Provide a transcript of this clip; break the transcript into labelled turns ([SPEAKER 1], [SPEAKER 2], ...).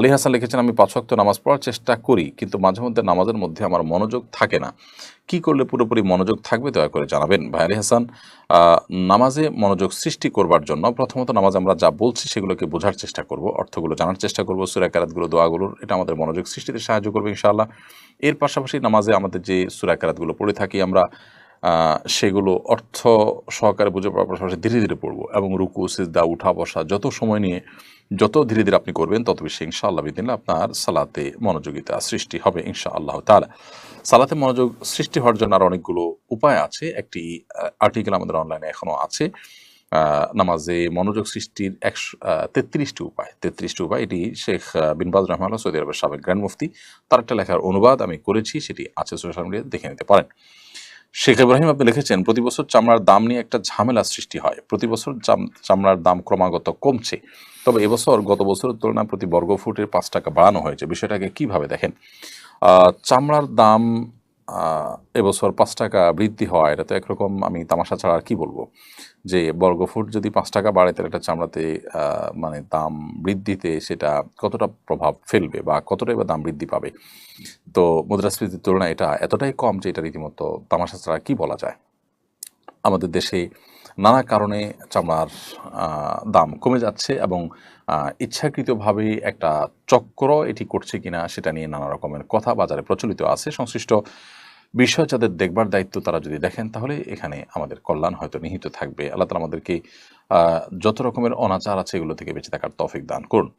[SPEAKER 1] আলী হাসান লিখেছেন, আমি পাঁচ ওয়াক্ত নামাজ পড়ার চেষ্টা করি, কিন্তু মাঝে মধ্যে নামাজের মধ্যে আমার মনোযোগ থাকে না। কি করলে পুরোপুরি মনোযোগ থাকবে দয়া করে জানাবেন। ভাই আলী হাসান নামাজে মনোযোগ সৃষ্টি করবার জন্য প্রথমত নামাজ আমরা যা বলছি সেগুলোকে বোঝার চেষ্টা করব, অর্থগুলো জানার চেষ্টা করব সুরাকারাতগুলো দোয়াগুলোর। এটা আমাদের মনোযোগ সৃষ্টিতে সাহায্য করবে ইনশাআল্লাহ। এর পাশাপাশি নামাজে আমাদের যে সুরাকারাতগুলো পড়ে থাকি আমরা সেগুলো অর্থ সহকারে বুঝে পড়ার পাশাপাশি ধীরে ধীরে পড়ব এবং রুকু, সিজদা, উঠা, বসা, যত সময় নিয়ে, যত ধীরে ধীরে আপনি করবেন, তত বেশি ইনশাআল্লাহ বিদিন আপনার সালাতে মনোযোগিতা সৃষ্টি হবে ইনশাআল্লাহ তাআলা। সালাতে মনোযোগ সৃষ্টি হওয়ার জন্য আর অনেকগুলো উপায় আছে। একটি আর্টিকেল আমাদের অনলাইনে এখনও আছে। নামাজে মনোযোগ সৃষ্টির একশো তেত্রিশটি উপায়। তেত্রিশটি উপায়, এটি শেখ বিনবাজ রহমান সৌদি আরবের সাবেক গ্র্যান্ড মুফতি। তার একটা লেখার অনুবাদ আমি করেছি, সেটি আছে সোশ্যাল মিডিয়াতে দেখে নিতে পারেন। শেখ ইব্রাহিম আপনি লিখেছেন, প্রতি বছর চামড়ার দাম নিয়ে একটা ঝামেলা সৃষ্টি হয়। প্রতি বছর চামড়ার দাম ক্রমাগত কমছে। তবে এবছর, গত বছরের তুলনায় প্রতি বর্গ ফুটের পাঁচ টাকা বাড়ানো হয়েছে। বিষয়টাকে কীভাবে দেখেন? চামড়ার দাম এবছর পাঁচ টাকা বৃদ্ধি হওয়া, এটা তো একরকম আমি তামাশা ছাড়া আর কি বলব? যে বর্গফুট যদি পাঁচ টাকা বাড়ে, তাহলে একটা চামড়াতে মানে দাম বৃদ্ধিতে সেটা কতটা প্রভাব ফেলবে বা কতটাই বা দাম বৃদ্ধি পাবে? তো মুদ্রাস্ফীতির তুলনায় এটা এতটাই কম যে এটা রীতিমতো তামাশা ছাড়া কি বলা যায়। আমাদের দেশে নানা কারণে চামড়ার দাম কমে যাচ্ছে এবং ইচ্ছাকৃতভাবে একটা চক্র এটি করছে কিনা সেটা নিয়ে নানা রকমের কথা বাজারে প্রচলিত আছে। সংশ্লিষ্ট বিষয় যাদের দেখবার দায়িত্ব তারা যদি দেখেন, তাহলে এখানে আমাদের কল্যাণ হয়তো নিহিত থাকবে। আল্লাহ তালা আমাদেরকে যত রকমের অনাচার আছে এগুলো থেকে বেঁচে থাকার তফিক দান করুন।